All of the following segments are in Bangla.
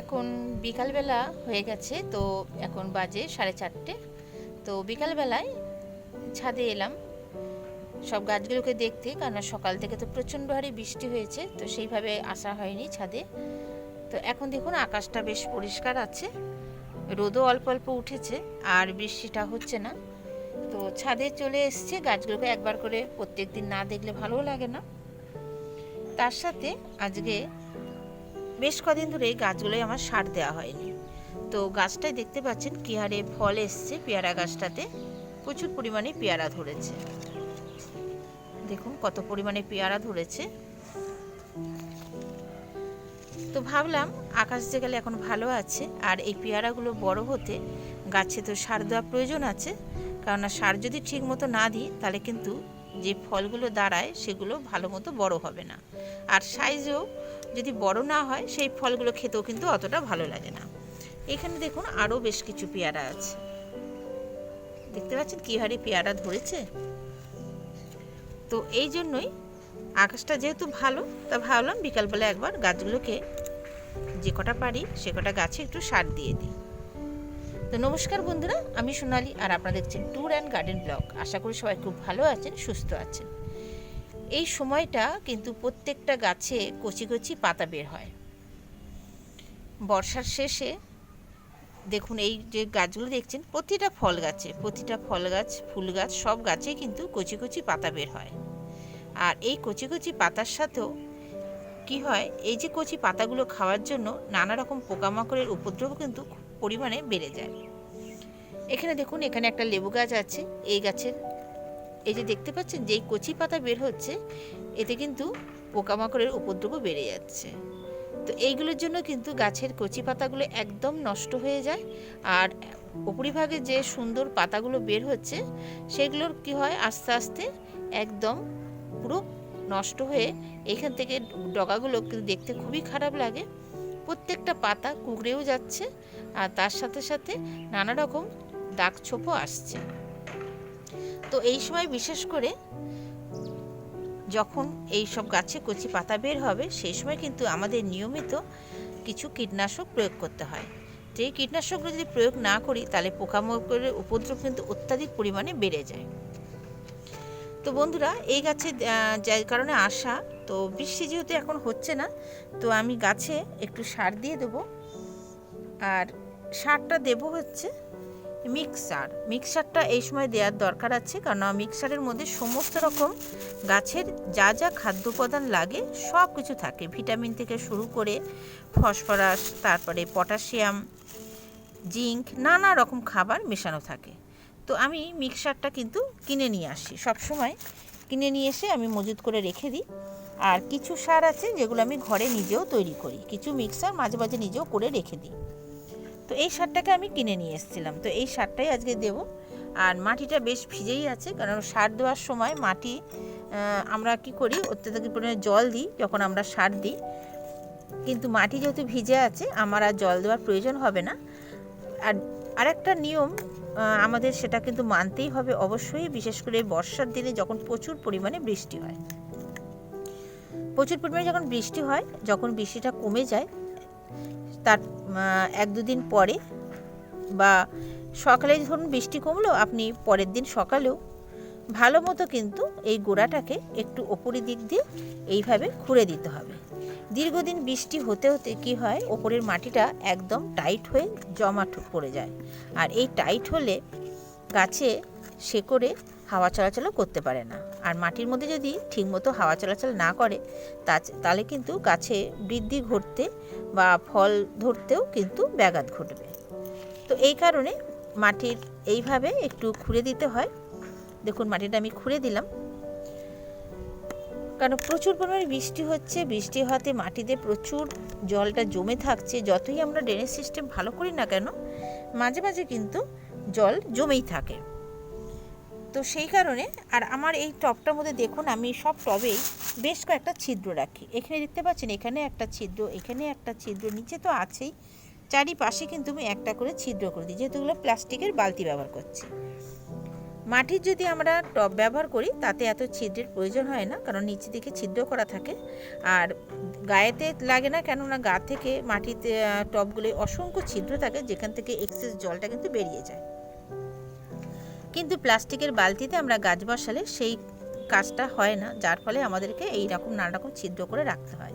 এখন বিকালবেলা হয়ে গেছে, তো এখন বাজে সাড়ে চারটে। তো বিকালবেলায় ছাদে এলাম। সব গাছগুলোকে দেখতে কারণ সকাল থেকে তো প্রচণ্ড হারে বৃষ্টি হয়েছে, তো সেইভাবে আসা হয়নি ছাদে। তো এখন দেখুন আকাশটা বেশ পরিষ্কার আছে, রোদও অল্প অল্প উঠেছে, আর বৃষ্টিটা হচ্ছে না। তো ছাদে চলে এসছে, গাছগুলোকে একবার করে প্রত্যেক দিন না দেখলে ভালোও লাগে না। তার সাথে আজকে বেশ কদিন ধরে এই গাছগুলোই আমার সার দেওয়া হয়নি। তো গাছটায় দেখতে পাচ্ছেন কি হারে ফল এসছে পেয়ারা গাছটাতে। প্রচুর পরিমাণে পেয়ারা ধরেছে। দেখুন কত পরিমাণে পেয়ারা ধরেছে। তো ভাবলাম আকাশ যে গেলে এখন ভালো আছে, আর এই পেয়ারাগুলো বড় হতে গাছে তো সার দেওয়া প্রয়োজন আছে। কেননা সার যদি ঠিক মতো না দিই, তাহলে কিন্তু যে ফলগুলো দাঁড়ায় সেগুলো ভালো মতো বড় হবে না। আর সাইজেও যদি বড় না হয়, সেই ফলগুলো খেতেও কিন্তু অতটা ভালো লাগে না। এখানে দেখুন আরও বেশ কিছু পেয়ারা আছে। দেখতে পাচ্ছেন কী হারে পেয়ারা ধরেছে? তো এই জন্যই আকাশটা যেহেতু ভালো, তা ভাবলাম বিকালবেলা একবার গাছগুলোকে যে কটা পারি, সে কটা গাছে একটু সার দিয়ে দিই। তো নমস্কার বন্ধুরা, আমি সোনালি আর আপনারা দেখছেন ট্যুর অ্যান্ড গার্ডেন ব্লগ আশা করি সবাই খুব ভালো আছেন, সুস্থ আছেন। এই সময়টা কিন্তু প্রত্যেকটা গাছে কচি কচি পাতা বের হয়। বর্ষার শেষে দেখুন এই যে গাছগুলো দেখছেন, প্রতিটা ফল গাছে, প্রতিটা ফল গাছ, ফুল গাছ, সব গাছে কিন্তু কচি কচি পাতা বের হয়। আর এই কচি কচি পাতার সাথেও কি হয়, এই যে কচি পাতাগুলো খাওয়ার জন্য নানা রকম পোকামাকড়ের উপদ্রব কিন্তু পরিমাণে বেড়ে যায়। এখানে দেখুন, এখানে একটা লেবু গাছ আছে, এই গাছের এই যে দেখতে পাচ্ছেন যেই কচি পাতা বের হচ্ছে, এতে কিন্তু পোকামাকড়ের উপদ্রব বেড়ে যাচ্ছে। তো এইগুলোর জন্য কিন্তু গাছের কচি পাতাগুলো একদম নষ্ট হয়ে যায়। আর উপরিভাগে যে সুন্দর পাতাগুলো বের হচ্ছে, সেগুলোর কি হয়, আস্তে আস্তে একদম পুরো নষ্ট হয়ে এখান থেকে ডগাগুলো কিন্তু দেখতে খুবই খারাপ লাগে। প্রত্যেকটা পাতা কুকড়েও যাচ্ছে, আর তার সাথে সাথে নানা রকম দাগ ছোপও আসছে। তো এই সময় বিশেষ করে যখন এই সব গাছে কচি পাতা বের হবে, সেই সময় কিন্তু আমাদের নিয়মিত কিছু কীটনাশক প্রয়োগ করতে হয়। তো এই কীটনাশকগুলো যদি প্রয়োগ না করি, তাহলে পোকামাকড়ের উপদ্রব কিন্তু অত্যাধিক পরিমাণে বেড়ে যায়। তো বন্ধুরা, এই গাছে যার কারণে আসা, তো বৃষ্টি যেহেতু এখন হচ্ছে না, তো আমি গাছে একটু সার দিয়ে দেবো। আর সারটা দেব হচ্ছে মিক্সার। মিক্সারটা এই সময় দেওয়ার দরকার আছে, কারণ মিক্সারের মধ্যে সমস্ত রকম গাছের যা যা খাদ্য উপাদান লাগে সব কিছু থাকে। ভিটামিন থেকে শুরু করে ফসফরাস, তারপরে পটাশিয়াম, জিঙ্ক, নানা রকম খাবার মেশানো থাকে। তো আমি মিক্সারটা কিন্তু কিনে নিয়ে আসি। সব সময় কিনে নিয়ে এসে আমি মজুত করে রেখে দিই। আর কিছু সার আছে যেগুলো আমি ঘরে নিজেও তৈরি করি। কিছু মিক্সার মাঝে মাঝে নিজেও করে রেখে দিই। তো এই সারটাকে আমি কিনে নিয়ে এসেছিলাম। তো এই সারটাই আজকে দেব। আর মাটিটা বেশ ভিজেই আছে, কারণ সার দেওয়ার সময় মাটি আমরা কি করি, অত্যাধিক পরিমাণে জল দিই যখন আমরা সার দিই। কিন্তু মাটি যেহেতু ভিজে আছে, আমার আর জল দেওয়ার প্রয়োজন হবে না। আর আরেকটা নিয়ম আমাদের সেটা কিন্তু মানতেই হবে অবশ্যই, বিশেষ করে বর্ষার দিনে যখন প্রচুর পরিমাণে বৃষ্টি হয়। প্রচুর পরিমাণে যখন বৃষ্টি হয়, যখন বৃষ্টিটা কমে যায় তার এক দুদিন পরে বা সকালে ধরুন বৃষ্টি কমলো, আপনি পরের দিন সকালেও ভালো মতো কিন্তু এই গোড়াটাকে একটু ওপরের দিক দিয়ে এইভাবে খুঁড়ে দিতে হবে। দীর্ঘদিন বৃষ্টি হতে হতে কি হয়, ওপরের মাটিটা একদম টাইট হয়ে জমা পড়ে যায়। আর এই টাইট হলে গাছে শেকড়ে হাওয়া চলাচলও করতে পারে না। আর মাটির মধ্যে যদি ঠিকমতো হাওয়া চলাচল না করে, তা- তাহলে কিন্তু গাছে বৃদ্ধি ঘটতে বা ফল ধরতেও কিন্তু ব্যাঘাত ঘটবে। তো এই কারণে মাটির এইভাবে একটু খুঁড়ে দিতে হয়। দেখুন, মাটিটা আমি খুঁড়ে দিলাম। কারণ প্রচুর পরিমাণে বৃষ্টি হচ্ছে, বৃষ্টি হওয়াতে মাটিতে প্রচুর জলটা জমে থাকছে। যতই আমরা ড্রেনেজ সিস্টেম ভালো করি না কেন, মাঝে মাঝে কিন্তু জল জমেই থাকে। তো সেই কারণে আর আমার এই টবটার মধ্যে দেখুন আমি সব টবেই বেশ কয়েকটা ছিদ্র রাখি। এখানে দেখতে পাচ্ছেন এখানে একটা ছিদ্র এখানে একটা ছিদ্র নিচে তো আছেই। চারিপাশে কিন্তু আমি একটা করে ছিদ্র করে দিই যেহেতু প্লাস্টিকের বালতি ব্যবহার করছি। মাটির যদি আমরা টব ব্যবহার করি তাতে এত ছিদ্রের প্রয়োজন হয় না কারণ নিচে দিকে ছিদ্র করা থাকে। আর গায়েতে লাগে না কেননা গা থেকে মাটিতে আহ, অসংখ্য ছিদ্র থাকে যেখান থেকে এক্সেস জলটা কিন্তু বেরিয়ে যায়। কিন্তু প্লাস্টিকের বালতিতে আমরা গাছ বসালে সেই কাজটা হয় না, যার ফলে আমাদেরকে এই রকম নানা রকম ছিদ্র করে রাখতে হয়।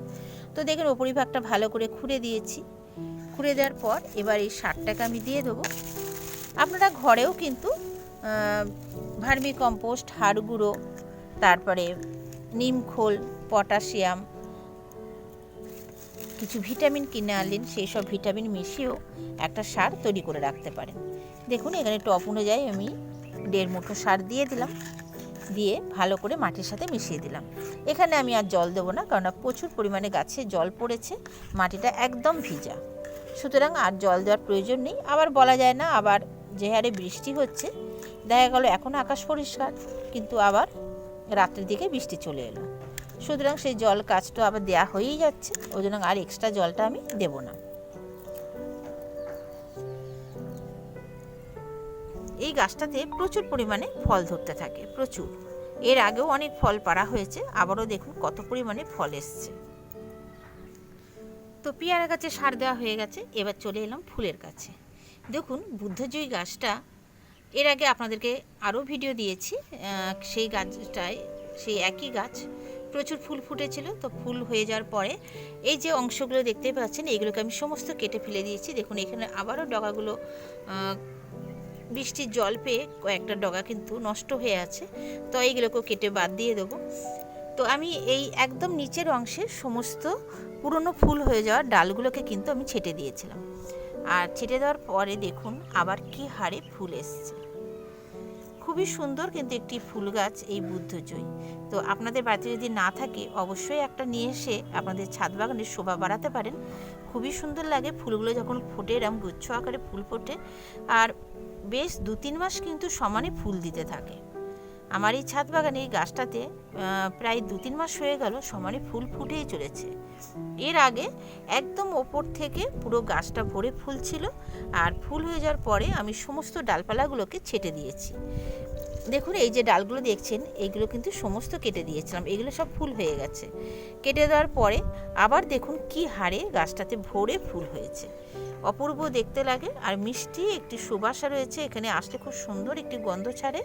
তো দেখেন, উপরিভাগটা ভালো করে খুঁড়ে দিয়েছি। খুঁড়ে দেওয়ার পর এবার এই সারটাকে আমি দিয়ে দেবো। আপনারা ঘরেও কিন্তু ভার্মি কম্পোস্ট হাড় গুঁড়ো তারপরে নিম খোল, পটাশিয়াম, কিছু ভিটামিন কিনে আনলেন, সেই সব ভিটামিন মিশিয়েও একটা সার তৈরি করে রাখতে পারেন। দেখুন, এখানে টপ অনুযায়ী আমি দেড় মুঠো সার দিয়ে দিলাম। দিয়ে ভালো করে মাটির সাথে মিশিয়ে দিলাম। এখানে আমি আর জল দেবো না, কারণ প্রচুর পরিমাণে গাছে জল পড়েছে, মাটিটা একদম ভিজা। সুতরাং আর জল দেওয়ার প্রয়োজন নেই। আবার বলা যায় না, আবার যে হারে বৃষ্টি হচ্ছে, দেখা গেল এখন আকাশ পরিষ্কার, কিন্তু আবার রাত্রের দিকে বৃষ্টি চলে এলো। সুতরাং সেই জল কাজটা আবার দেয়া হয়েই যাচ্ছে, ওই জন্য আর এক্সট্রা জলটা আমি দেবো না। এই গাছটাতে প্রচুর পরিমাণে ফল ধরতে থাকে, প্রচুর। এর আগেও অনেক ফল পাড়া হয়েছে, আবারও দেখুন কত পরিমাণে ফল এসছে। তো পেয়ারা গাছে সার দেওয়া হয়ে গেছে, এবার চলে এলাম ফুলের কাছে দেখুন, বুদ্ধজয়ী গাছটা, এর আগে আপনাদেরকে আরও ভিডিও দিয়েছি সেই গাছটায়, সেই একই গাছ প্রচুর ফুল ফুটেছিল, তো ফুল হয়ে যাওয়ার পরে এই যে অংশগুলো দেখতে পাচ্ছেন, এগুলোকে আমি সমস্ত কেটে ফেলে দিয়েছি। দেখুন, এখানে আবারও ডগাগুলো বৃষ্টির জল পেয়ে কয়েকটা ডগা কিন্তু নষ্ট হয়ে আছে, তো এইগুলোকেও কেটে বাদ দিয়ে দেবো। তো আমি এই একদম নিচের অংশে সমস্ত পুরনো ফুল হয়ে যাওয়া ডালগুলোকে কিন্তু আমি ছেটে দিয়েছিলাম। আর ছেটে দেওয়ার পরে দেখুন আবার কি হারে ফুল এসছে। খুবই সুন্দর কিন্তু একটি ফুল গাছ এই বুদ্ধজয়ী। তো আপনাদের বাড়িতে যদি না থাকে, অবশ্যই একটা নিয়ে এসে আপনাদের ছাদ বাগানের শোভা বাড়াতে পারেন। খুবই সুন্দর লাগে ফুলগুলো যখন ফোটে, এরম গুচ্ছ আকারে ফুল ফোটে। আর বেশ দু তিন মাস কিন্তু সমানে ফুল দিতে থাকে। আমার এই ছাদ বাগানে এই গাছটাতে প্রায় দু তিন মাস হয়ে গেল সমানে ফুল ফুটেই চলেছে। এর আগে একদম ওপর থেকে পুরো গাছটা ভরে ফুল ছিল আর ফুল হয়ে যাওয়ার পরে আমি সমস্ত ডালপালাগুলোকে ছেটে দিয়েছি। দেখুন, এই যে ডালগুলো দেখছেন এইগুলো কিন্তু সমস্ত কেটে দিয়েছিলাম। এগুলো সব ফুল হয়ে গেছে। কেটে দেওয়ার পরে আবার দেখুন কি হারে গাছটাতে ভরে ফুল হয়েছে। অপূর্ব দেখতে লাগে আর মিষ্টি একটি সুবাসা রয়েছে। এখানে আসলে খুব সুন্দর একটি গন্ধ ছাড়ে।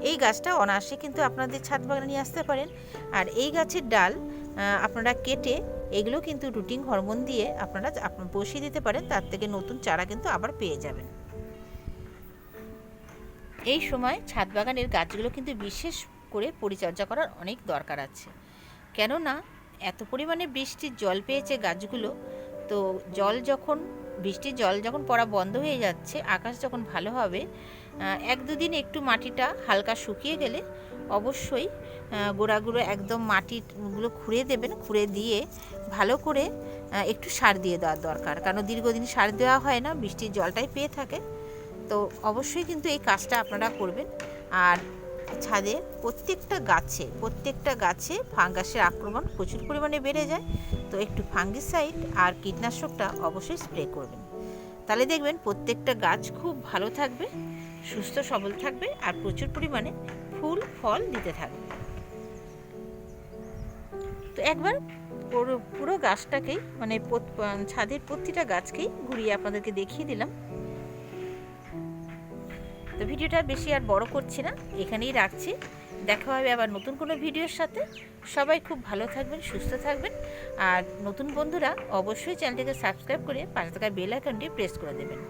এই গাছটা অনায়াসে কিন্তু আপনাদের ছাদ বাগানে নিয়ে আসতে পারেন। আর এই গাছের ডাল আপনারা কেটে এগুলো কিন্তু রুটিন হরমোন দিয়ে আপনারা আপ- বসিয়ে দিতে পারেন। তার থেকে নতুন চারা কিন্তু আবার পেয়ে যাবেন। এই সময় ছাদ বাগানের গাছগুলো কিন্তু বিশেষ করে পরিচর্যা করার অনেক দরকার আছে। কেননা, এত পরিমাণে বৃষ্টির জল পেয়েছে গাছগুলো। তো জল যখন বৃষ্টির জল যখন পড়া বন্ধ হয়ে যাচ্ছে, আকাশ যখন ভালো হবে এক দুদিন একটু মাটিটা হালকা শুকিয়ে গেলে অবশ্যই গোড়াগুলো একদম মাটিগুলো খুঁড়ে দেবেন, খুঁড়ে দিয়ে ভালো করে একটু সার দিয়ে দেওয়ার দরকার। কারণ দীর্ঘদিন সার দেওয়া হয় না, বৃষ্টির জলটাই পেয়ে থাকে। তো অবশ্যই কিন্তু এই কাজটা আপনারা করবেন। আর ছাদে প্রত্যেকটা গাছে প্রত্যেকটা গাছে ফাঙ্গাসের আক্রমণ প্রচুর পরিমাণে বেড়ে যায়। তো একটু ফাঙ্গিসাইড আর কীটনাশকটা অবশ্যই স্প্রে করবেন। তাহলে দেখবেন প্রত্যেকটা গাছ খুব ভালো থাকবে, সুস্থ, সবল থাকবে আর প্রচুর পরিমাণে ফুল, ফল দিতে থাকবে। তো একবার পুরো গাছটাকেই মানে ছাদের প্রতিটা গাছকেই ঘুরিয়ে আপনাদেরকে দেখিয়ে দিলাম। তো ভিডিওটা বেশি আর বড় করছি না, এখানেই রাখছি। দেখা হবে আবার নতুন কোনো ভিডিওর সাথে। সবাই খুব ভালো থাকবেন, সুস্থ থাকবেন। আর নতুন বন্ধুরা অবশ্যই চ্যানেলটিকে সাবস্ক্রাইব করে পাশে থাকা বেল আইকনটি প্রেস করে দেবেন।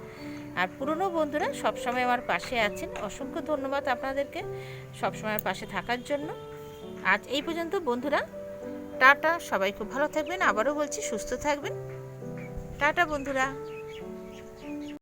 আর পুরনো বন্ধুরা সবসময় আমার পাশে আছেন। অসংখ্য ধন্যবাদ আপনাদেরকে সবসময় পাশে থাকার জন্য। আজ এই পর্যন্ত বন্ধুরা, টাটা। সবাই খুব ভালো থাকবেন। আবারও বলছি, সুস্থ থাকবেন। টাটা বন্ধুরা।